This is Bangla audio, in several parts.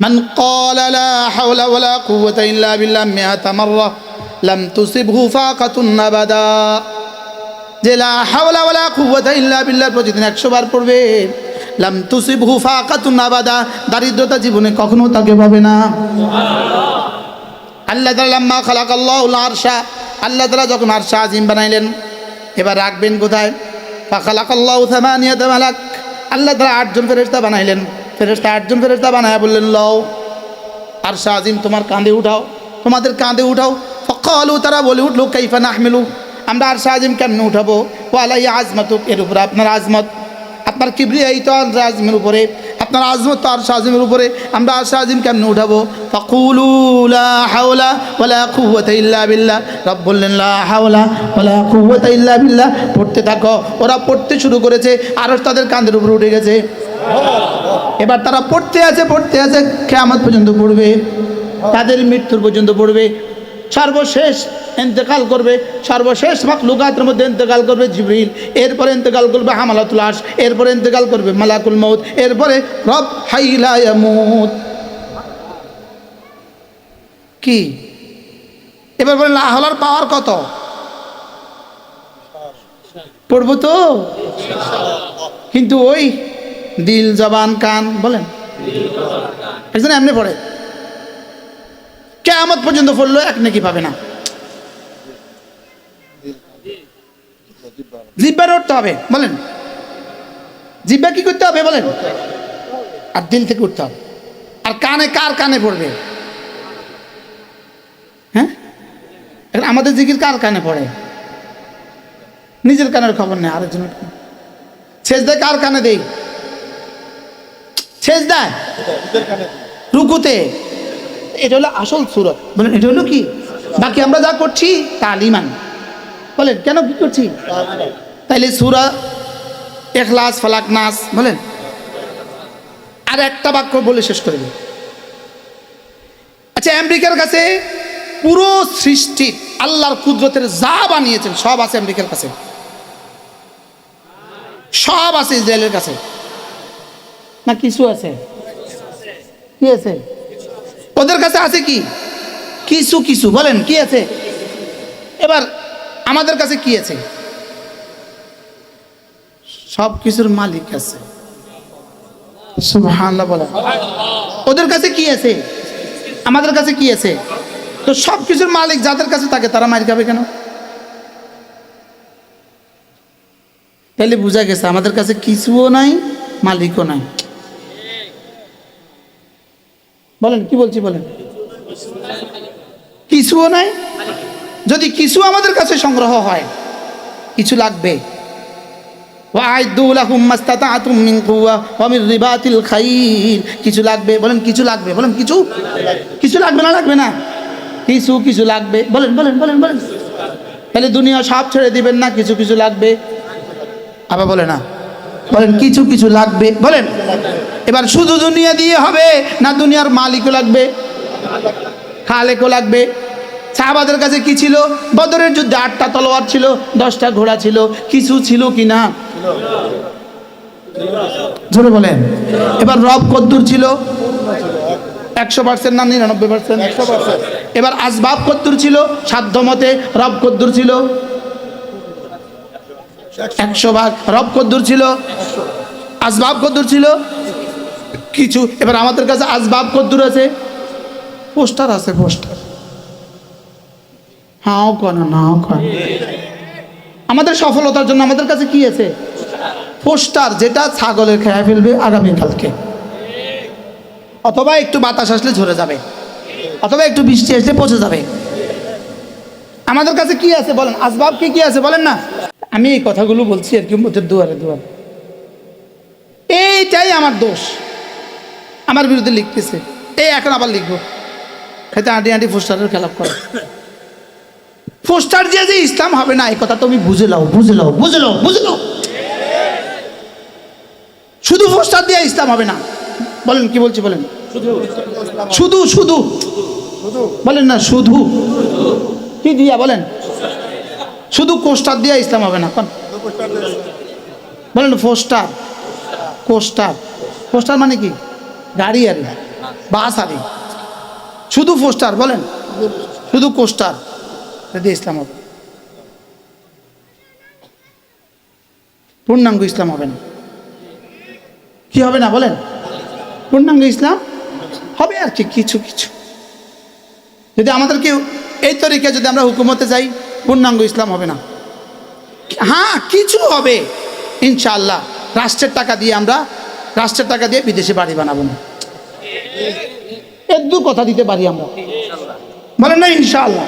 من قال لا حول ولا قوة إلا بالله مئة مرة لم تصبه فاقة أبدا যে লা হাওলা ওয়ালা কুওয়াতা ইল্লা বিল্লাহ প্রতিদিন একশো বার পড়বে লাম তুসিবহু ফাকাতুন আবাদা দারিদ্রতা জীবনে কখনো তাকে পাবে না আল্লাহ তাআলা লাম্মা খালাকাল্লাহুল আরশা আল্লাহ তাআলা যখন আরশা আজিম বানাইলেন এবার রাখবেন কোথায় ফাখালাকাল্লাহু থামানিয়াতা মালাক আল্লাহ তাআলা আটজন ফেরেশতা বানাইলেন ফেরেশতা আটজন ফেরেস্তা বানায়া বললেন, লও, আর আজিম তোমার কাঁধে উঠাও, তোমাদের কাঁধে উঠাও। ফকালু, তারা বলে উঠল, কাইফা নাহমিলু, আমরা আর আজিম কেমনে উঠাবো? ওয়ালাই আজমত, এর উপরে আপনার আজমত, আপনার কিবরিয়াই তো আর আজমের উপরে, আপনার আজমত তো আর আজিমের উপরে, আমরা আরশা আজিম কেমনে উঠাবো? হাওলা ইল্লা রব বললেন, লা হাওলা ইল্লা পড়তে থাকো, ওরা পড়তে শুরু করেছে, আরশ তাদের কাঁধের উপরে উঠে গেছে। এবার তারা পড়তে আছে পড়তে আছে, কেয়ামত পর্যন্ত পড়বে, তাদের মৃত্যুর পর্যন্ত পড়বে, সর্বশেষ ইন্তেকাল করবে, সর্বশেষ মাকলুকাতের মধ্যে ইন্তেকাল করবে জিবরিল, এরপরে ইন্তেকাল করবে হামালাতুল আশ এরপরে ইন্তেকাল করবে মালাকুল মৌত এরপরে রব হাইলা ইয়ামুত। কি? এবার বলেন লাহলার পাওয়ার কত? পড়ব তো? কিন্তু ওই দিল জবান কান, বলেন? একজন এমনি পড়ে। কেয়ামত পর্যন্ত পড়ল এক নাকি পাবে না। জিব্বা উঠতে হবে, বলেন? জিব্বা কি করতে হবে, বলেন? আর দিল থেকে উঠতে হবে। আর কানে কার কানে পড়বে? হ্যাঁ? আমাদের জিকির কার কানে পড়ে? নিজের কানের খবর নেই, আরেকজনের। শেষ দেয় কার কানে দেই? শেষ দেয় রুকুতে। এটা হলো আসল সুরত। বলেন এটা হলো কি? বাকি আমরা যা করছি তালিমান বলেন, কেন কি করছি? তাইলে সুরা, এখলাস, ফালাক, নাস, বলেন। আর একটা বাক্য বলে শেষ করে দিই। আচ্ছা আমেরিকার কাছে পুরো সৃষ্টি আল্লাহর কুদরতের যা বানিয়েছেন, সব আছে আমেরিকার কাছে। সব আছে ইসরায়েলের কাছে। না কিছু আছে? কি আছে? ওদের কাছে আছে কি? কিছু কিছু, বলেন, কি আছে? এবার আমাদের কাছে কি আছে? সব কিছুর মালিক আছে। ওদের কাছে কি আছে? আমাদের কাছে কি আছে? তো সব কিছুর মালিক যাদের কাছে থাকে, তারা মার খাবে কেন? তাহলে বোঝা গেছে, আমাদের কাছে কিছুও নাই, মালিকও নাই। বলেন, কি বলছি বলেন? কিছুও নাই? যদি কিছু আমাদের কাছে সংগ্রহ হয়, কিছু লাগবে। কিছু লাগবে? বলেন, কিছু লাগবে? বলেন, কিছু? কিছু লাগবে না লাগবে না? কিছু কিছু লাগবে? বলেন বলেন বলেন বলেন। তাহলে দুনিয়া সব ছেড়ে দিবেন না, কিছু কিছু লাগবে? আবার বলে না। বলেন, কিছু কিছু লাগবে, বলেন। এবার শুধু দুনিয়া দিয়ে হবে না দুনিয়ার মালিকও লাগবে, খালেকও লাগবে? সাহাবাদের কাছে কি ছিল? বদরের যুদ্ধে আটটা তলোয়ার ছিল, দশটা ঘোড়া ছিল, কিছু ছিল কি না? জোরে বলেন। এবার রব কদ্দুর ছিল, একশো পার্সেন্ট না নিরানব্বই পার্সেন্ট? এবার আসবাব কদ্দুর ছিল সাধ্য মতে রব কদ্দুর ছিল। একশো ভাগ। রব কদ্দুর ছিল? আসবাব কদ্দুর ছিল? কিছু। এবার আমাদের কাছে আসবাব কদ্দুর আছে। পোস্টার আছে, পোস্টার। হাও কন, নাও কন। আমাদের সফলতার জন্য আমাদের কাছে কি আছে? পোস্টার যেটা ছাগলের খেয়ে ফেলবে আগামীকালকে। অথবা একটু বাতাস আসলে ঝরে যাবে। অথবা একটু বৃষ্টি আসলে পচে যাবে। আমাদের কাছে কি আছে বলেন? আসবাব কি কি আছে বলেন না? আমি এই কথাগুলো বলছি আর কি ওদের দুয়ারে দুয়ারে। এইটাই আমার দোষ। আমার বিরুদ্ধে লিখতেছে। এই এখন আবার লিখব। খেতে আঁটি আঁটি পোস্টারের খেলাপ করে। পোস্টার দিয়ে যে ইসলাম হবে না এই কথা তুমি বুঝে লাও বুঝে লাও বুঝে লাও বুঝে লাও শুধু পোস্টার দিয়ে ইসলাম হবে না। বলেন কি বলছি বলেন? শুধু শুধু। বলেন না শুধু। কি দিয়া বলেন? শুধু কোস্টার দিয়ে ইসলাম হবে না, কোন? বলেন পোস্টার কোস্টার। পোস্টার মানে কি? গাড়ি আর বাস বাসারি শুধু পোস্টার বলেন। শুধু কোস্টার যদি ইসলাম হবে। পূর্ণাঙ্গ ইসলাম হবে না। কি হবে না, বলেন? পূর্ণাঙ্গ ইসলাম হবে আর কি, কিছু কিছু। যদি আমাদেরকে এই তরিকে যদি আমরা হুকুমতে যাই পূর্ণাঙ্গ ইসলাম হবে না। হ্যাঁ কিছু হবে ইনশাআল্লাহ। রাষ্ট্রের টাকা দিয়ে আমরা রাষ্ট্রের টাকা দিয়ে বিদেশে বাড়ি বানাবো না। একদু কথা দিতে পারি আমরা। বলেন না ইনশাআল্লাহ।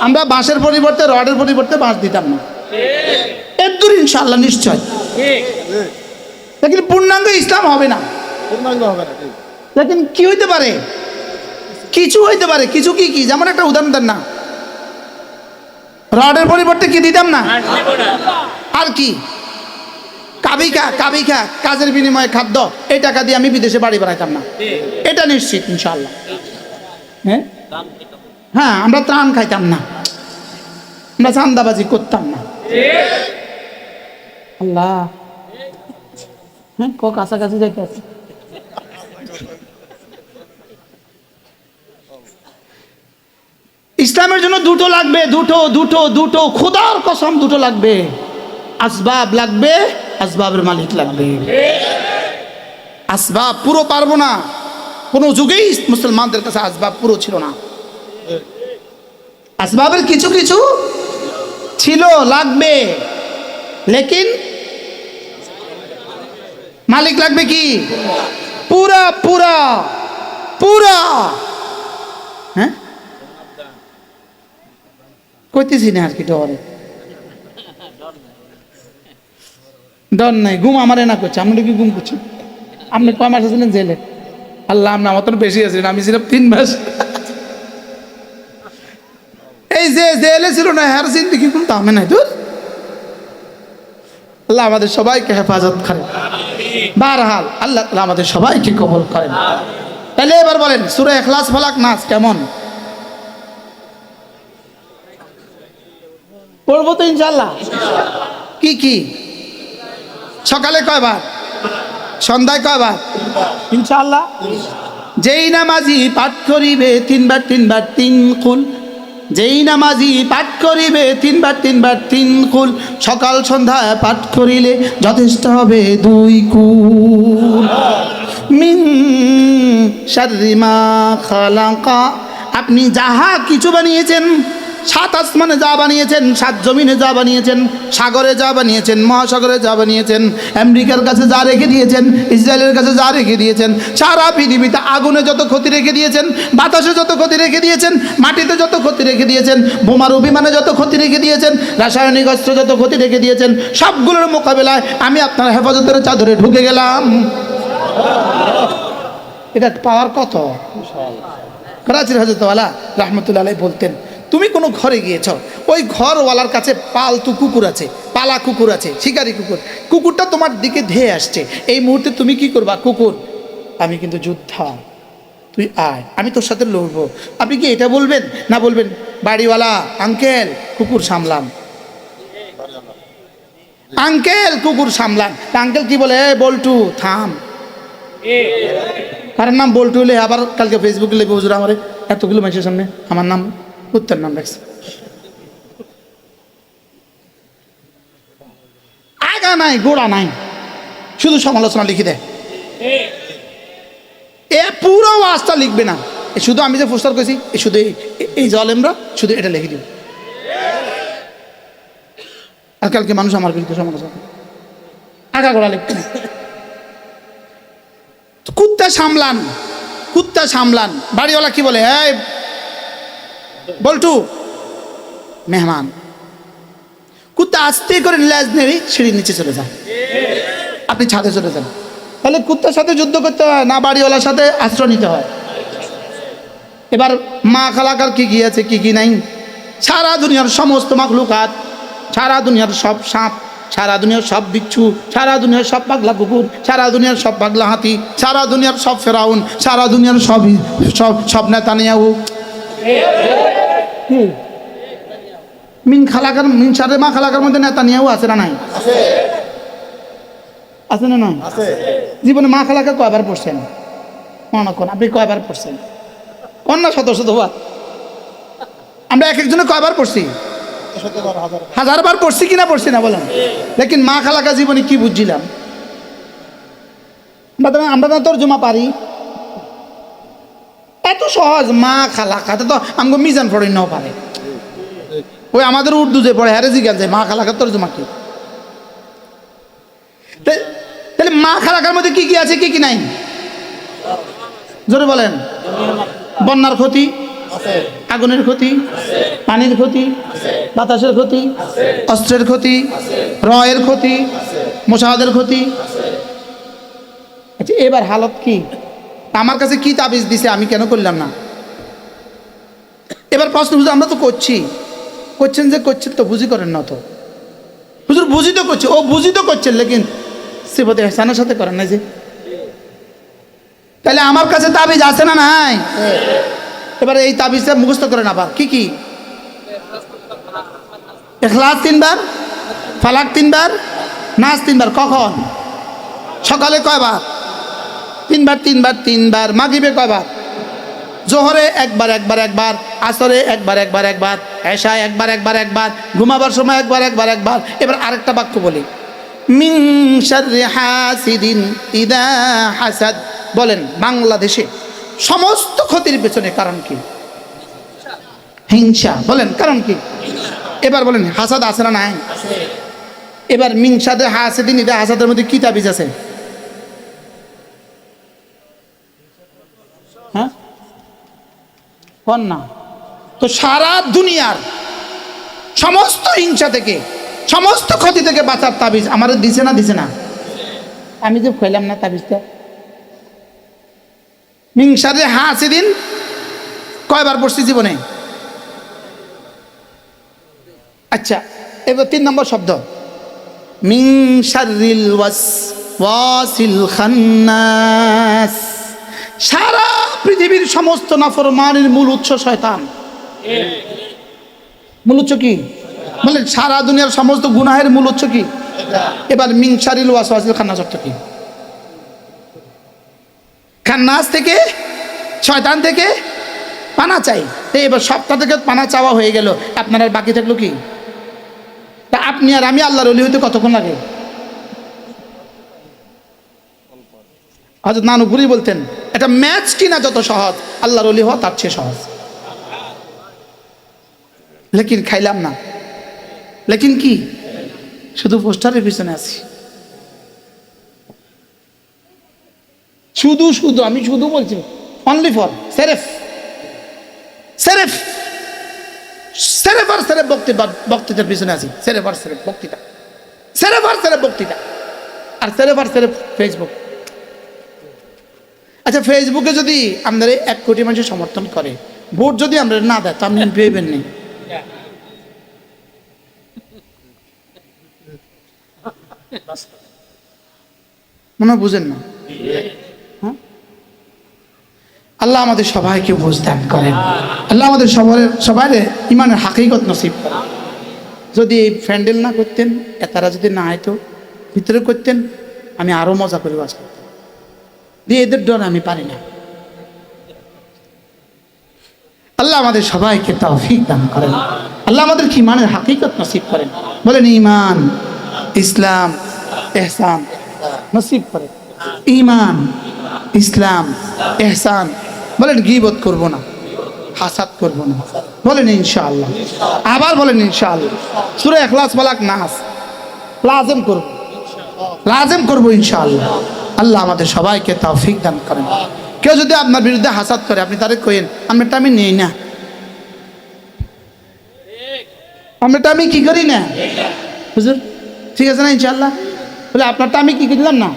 আমরা বাঁশের পরিবর্তে রডের পরিবর্তে বাঁশ দিতাম না। একদূর ইনশাআল্লাহ নিশ্চয়। লেকিন পূর্ণাঙ্গ ইসলাম হবে না। পূর্ণাঙ্গ হবে না লেকিন কি হইতে পারে? কিছু হইতে পারে। কিছু কি কি? যেমন একটা উদাহরণ দেন না। রডের পরিবর্তে কি দিতাম না? আর কি? কাবিকা কাবিকা কাজের বিনিময়ে খাদ্য এই টাকা দিয়ে আমি বিদেশে বাড়ি বানাইতাম না। এটা নিশ্চিত ইনশাল্লাহ হ্যাঁ? হ্যাঁ আমরা ত্রাণ খাইতাম না। আমরা চান্দাবাজি করতাম না। আল্লাহ। হ্যাঁ ক কাছাকাছি যাইতে আছে ইসলামের জন্য দুটো লাগবে, দুটো দুটো দুটো, খোদার কসম দুটো লাগবে। আসবাব লাগবে, আসবাবের মালিক লাগবে। আসবাব পুরো পারব না। কোনো যুগেই মুসলমানদের কাছে আসবাব পুরো ছিল না। আসবাবের কিছু কিছু ছিল, লাগবে। লেকিন মালিক লাগবে কি? পুরা পুরা পুরা। কইতেছি না আর কি, ডরে। ডর নাই, ঘুম আমারে না করছে আপনি কি ঘুম করছেন আপনি কয় মাস আছিলেন জেলে? আল্লাহ আপনি আমার তো বেশি আছিলেন আমি ছিলাম তিন মাস। এই যে জেলে ছিল না হ্যার জিন্দিগি কোন দামে নাই তোর আল্লাহ আমাদের সবাইকে হেফাজত করেন। বারহাল, আল্লাহ আমাদের সবাইকে কবল করেন। তাহলে এবার বলেন, সুরে এখলাস ফালাক নাচ কেমন? পড়ব তো ইনশাল্লাহ। কি কি? সকালে কয়বার? সন্ধ্যায় কয়বার? ইনশাল্লাহ। যেই নামাজি পাঠ করিবে তিনবার তিনবার তিন কুল। যেই নামাজি পাঠ করিবে তিনবার তিনবার তিন কুল। সকাল সন্ধ্যায় পাঠ করিলে যথেষ্ট হবে দুই কুল। মিন শাররি মা খালাকা। আপনি যাহা কিছু বানিয়েছেন সাত আসমানে যা বানিয়েছেন, সাত জমিনে যা বানিয়েছেন, সাগরে যা বানিয়েছেন, মহাসাগরে যা বানিয়েছেন, আমেরিকার কাছে যা রেখে দিয়েছেন, ইসরায়েলের কাছে যা রেখে দিয়েছেন, সারা পৃথিবীতে আগুনে যত ক্ষতি রেখে দিয়েছেন, বাতাসে যত ক্ষতি রেখে দিয়েছেন, মাটিতে যত ক্ষতি রেখে দিয়েছেন, বোমার অভিমানে যত ক্ষতি রেখে দিয়েছেন, রাসায়নিক অস্ত্র যত ক্ষতি রেখে দিয়েছেন, সবগুলোর মোকাবেলায় আমি আপনার হেফাজতের চাদরে ঢুকে গেলাম। এটা পাওয়ার কত? করাচির হজরতওয়ালা রহমতুল্লাহ বলতেন তুমি কোনো ঘরে গিয়েছ? ওই ঘরওয়ালার কাছে পালতু কুকুর আছে, পালা কুকুর আছে, শিকারি কুকুর। কুকুরটা তোমার দিকে ধেয়ে আসছে। এই মুহূর্তে তুমি কি করবা? কুকুর, আমি কিন্তু যোদ্ধা। তুই আয়, আমি তোর সাথে লড়বো। আপনি কি এটা বলবেন? না বলবেন? বাড়িওয়ালা, আঙ্কেল, কুকুর সামলাম আঙ্কেল, কুকুর সামলান। তা আঙ্কেল কি বলে? বল্টু, থাম। কারণ নাম বল্টু হলে আবার কালকে ফেসবুকে লেগে হুজুর আমার। এতগুলো মানুষের সামনে। আমার নাম উত্তর নাম রাখছে। আগা নাই, গোড়া নাই। শুধু সমালোচনা লিখে দেয় এ পুরো ওয়াজটা লিখবে না। শুধু আমি যে পোস্টার করেছি, এ শুধু এই- জলেমরা শুধু এটা লিখে দিব। আর কালকে মানুষ আমার বিরুদ্ধে সমালোচনা আগা গোড়া লিখবে না। কুত্তা সামলান কুত্তা সামলান। বাড়িওয়ালা কি বলে, এই বল্টু, মেহমান, কুত্তা আস্তে করে লেজ নেড়ে সিঁড়ির নিচে চলে যান আপনি ছাদে চলে যান। তাহলে কুত্তার সাথে যুদ্ধ করতে হয়, না বাড়িওয়ালার সাথে আশ্রয় নিতে হয়। এবার মা খালাকার কি কি আছে, কি কি নাই? সারা দুনিয়ার সমস্ত মাখলুকাত, সারা দুনিয়ার সব সাপ, সারা দুনিয়ার সব বিচ্ছু, সারা দুনিয়ার সব পাগলা কুকুর, সারা দুনিয়ার সব পাগলা হাতি, সারা দুনিয়ার সব ফেরাউন, সারা দুনিয়ার সব সব সব নেতা নিয়াও মিন খালাকার মিন সারে মা খালাকার মধ্যে নেতা নিয়েও আছে না নাই? আছে। না নাই? জীবনে মা খালাকে কয়বার পড়ছেন? মনে কোন আপনি কয়বার পড়ছেন? কোন না শত শতবার আমরা এক একজনে কয়বার পড়ছি? হাজার বার পড়ছি কিনা পড়ছি না বলেন। লেকিন মা খালাকা জীবনে কি বুঝছিলাম? আমরা আমরা তো তর্জমা পারি। এত সহজ। মা খালা খাতে তো আমাকে মিজান পড়ে নাও পারে। ওই আমাদের উর্দু যে পড়ে হ্যারে জিজ্ঞাসা যায় মা খালা খালাকার তর্জমা কি? তাহলে মা খালাকার মধ্যে কি কি আছে, কি কি নাই? জোরে বলেন। বন্যার ক্ষতি, আগুনের ক্ষতি, পানির ক্ষতি, বাতাসের ক্ষতি, অস্ত্রের ক্ষতি, রয়ের ক্ষতি, মশাহাদের ক্ষতি। আচ্ছা এবার হালত কি? আমার কাছে কি তাবিজ দিছে? আমি কেন করলাম না? এবার প্রশ্ন, হুজুর, আমরা তো করছি। করছেন যে করছেন তো বুঝি করেন না তো। হুজুর, বুঝি তো করছে। ও বুঝি তো করছেন লেকিন সিফতে এহসানের সাথে করেন না যে। তাহলে আমার কাছে তাবিজ আছে না নাই? এবার এই তাবিজটা মুখস্থ করেন আবার। কি কি? এখলাস তিনবার, ফালাক তিনবার, নাচ তিনবার, কখন? সকালে কয়বার? তিনবার তিনবার তিনবার মাগিবে কবার জোহরে একবার একবার একবার, আসরে একবার একবার একবার, এশায় একবার একবার একবার, ঘুমাবার সময় একবার একবার একবার। এবার আরেকটা বাক্য বলি। হাসাদ। বলেন, বাংলাদেশে সমস্ত ক্ষতির পেছনে কারণ কি? হিংসা। বলেন, কারণ কি? এবার বলেন, হাসাদ না নাই? এবার মিংসাদে হাসিদিন ইদা হাসাদের মধ্যে কি তাবিজ আছে? কন না। তো সারা দুনিয়ার সমস্ত হিংসা থেকে, সমস্ত ক্ষতি থেকে বাঁচার তাবিজ আমাদের দিছে না দিছে না? আমি যে খইলাম না তাবিজটা। হিংসারে হাসি দিন, কয়বার পড়ছি জীবনে? আচ্ছা এবার তিন নম্বর শব্দ। সারা পৃথিবীর সমস্ত নাফরমানের মূল উৎস শয়তান। মূল উৎস কি? বলেন সারা দুনিয়ার সমস্ত গুনাহের মূল উৎস কি? এবার মিংসারিল ওয়াসওয়াসিল খান্নাস অর্থ কি? খান্নাস থেকে শয়তান থেকে পানা চাই। এবার সপ্তাহ থেকে পানা চাওয়া হয়ে গেল। আপনার আর বাকি থাকল কি? তা আপনি আর আমি আল্লাহর অলি হইতে কতক্ষণ লাগে? হয়তো নানুপুরি বলতেন এটা ম্যাচ কিনা যত সহজ, আল্লাহর অলি হওয়া তার চেয়ে সহজ। লেকিন খাইলাম না। লেকিন কি? শুধু পোস্টারের পিছনে আছি। শুধু শুধু, আমি শুধু বলছি অনলি ফর সেরেফ সেরেফ সেরেফ আর সেরেফ বক্তৃতা বক্তৃতার পিছনে আছি। সেরেফ আর সেরেফ বক্তৃতা। সেরেফ আর সেরেফ বক্তৃতা। আর সেরেফ আর সেরেফ ফেসবুক আচ্ছা ফেসবুকে যদি আমাদের এক কোটি মানুষের সমর্থন করে, ভোট যদি আমরা না দেয়, তো আপনি পেয়েবেন নি? মনে বুঝেন না? হ্যাঁ? আল্লাহ আমাদের সবাইকে বুঝ দান করেন। আল্লাহ আমাদের সবার সবাই ইমানের হাকিকত নসিব করেন। যদি এই ফ্যান্ডেল না করতেন তারা যদি না আইতো, ভিতরে করতেন, আমি আরও মজা করে বাস করতাম। এদের ডর আমি পারি না। আল্লাহ আমাদের সবাইকে তৌফিক দান করেন। আল্লাহ আমাদের কি ইমানের হাকিকত নসিব করেন? বলেন ইমান ইসলাম, এহসান নসিব করেন। ইমান ইসলাম, এহসান, বলেন, গিবত করব না হাসাত করব না। বলেন, ইনশাআল্লাহ। আবার বলেন, ইনশাআল্লাহ। সুরে এখলাস বালাক নাস। লাজেম করব। লাজেম করব, ইনশাআল্লাহ। আল্লাহ আমাদের সবাইকে তৌফিক দান করেন। কেউ যদি আপনার বিরুদ্ধে হাসাদ করে, আপনি তারে কইেন, আমরা আমি নেই না। আমরা আমি কি করি না? হুজুর, ঠিক আছে না ইনশাআল্লাহ? বলে আপনারটা আমি কি দিলাম না?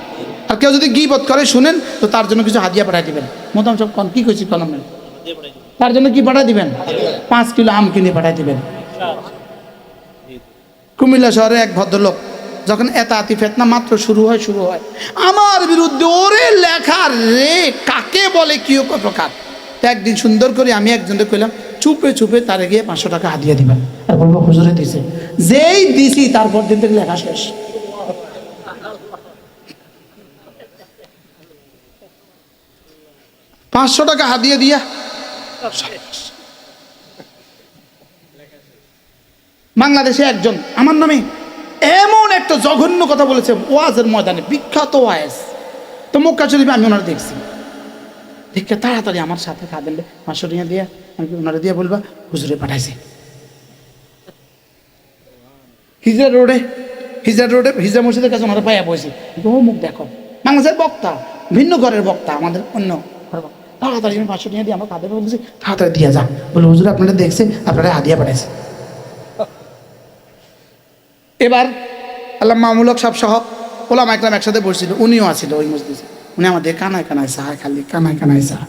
আর কেউ যদি গিবত করে, শুনেন, তো তার জন্য কিছু হাদিয়া পাঠাই দিবেন। মোটাম সব কন, কি কইছি কলম তার জন্য কি পাঠাই দিবেন? পাঁচ কিলো আম কিনে পাঠাই দিবেন। কুমিল্লা শহরে এক ভদ্রলোক যখন এতাতি ফেতনা মাত্র শুরু হয় শুরু হয়। আমার বিরুদ্ধে ওরে লেখা রে, কাকে বলে কি প্রকার? তো একদিন সুন্দর করে আমি একজনকে কইলাম, চুপে চুপে তারে গিয়ে পাঁচশো টাকা হাদিয়া দিবেন আর বলব হুজুরে দিছে। যেই দিছি, তারপর দিন থেকে লেখা শেষ। পাঁচশো টাকা হাতিয়ে দিয়া। বাংলাদেশে একজন, আমার নামে এমন একটা জঘন্য কথা বলেছে ওয়াজের ময়দানে, বিখ্যাত ওয়াজ তো মক্কা শরীফে আমি ওনারা দেখছি। দেখে তাড়াতাড়ি আমার সাথে খাদেন টাকা দিয়ে, আমি ওনারা দিয়ে বলবা, হুজুরে পাঠাইছে। হিজরা রোডে হিজরা রোডে, হিজরা মসজিদের কাছে ওনারা পাইয়া বসে। ও মুখ দেখো। বাংলাদেশের বক্তা, ভিন্ন ঘরের বক্তা, আমাদের অন্য। তাড়াতাড়ি আমি পাঁচশো টাকা দিয়ে আমার কাঁধে বলছি, তাড়াতাড়ি দিয়ে যান বলে, হুজুর, আপনারা দেখছে আপনারা হাদিয়া পাঠাইছে এবার আল্লাহ মামুলক সব সহ ওলাম একলাম একসাথে বসছিল উনিও আছিল ওই মসজিদে উনি আমাদের কানায় কানায় সাহা খালি কানায় কানায় সাহা।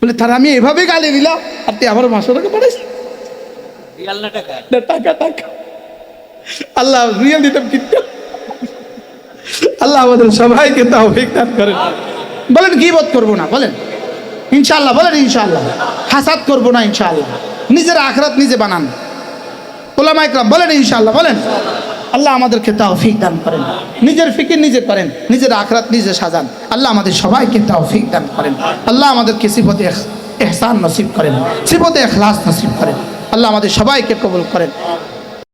বলে তারা আমি এভাবে গালি দিলাম আর তুই আবার পাঁচশো টাকা পাঠাইছি টাকা টাকা। আল্লাহ রিয়েল দিতাম কিন্তু। আল্লাহ আমাদের সবাইকে তাও দান করেন। বলেন কি বোধ করব না? বলেন। ইনশাআল্লাহ বলেন ইনশাআল্লাহ। হাসাদ করব না ইনশাআল্লাহ। নিজের আখরাত নিজে বানান। ওলামা ইকরাম বলেন ইনশাল্লাহ বলেন। আল্লাহ আমাদেরকে তৌফিক দান করেন। নিজের ফিকির নিজে করেন, নিজের আখরাত নিজে সাজান। আল্লাহ আমাদের সবাইকে তৌফিক দান করেন। আল্লাহ আমাদেরকে সিফতে এহসান নসিব করেন, সিফতে এখলাস নসিব করেন। আল্লাহ আমাদের সবাইকে কবুল করেন।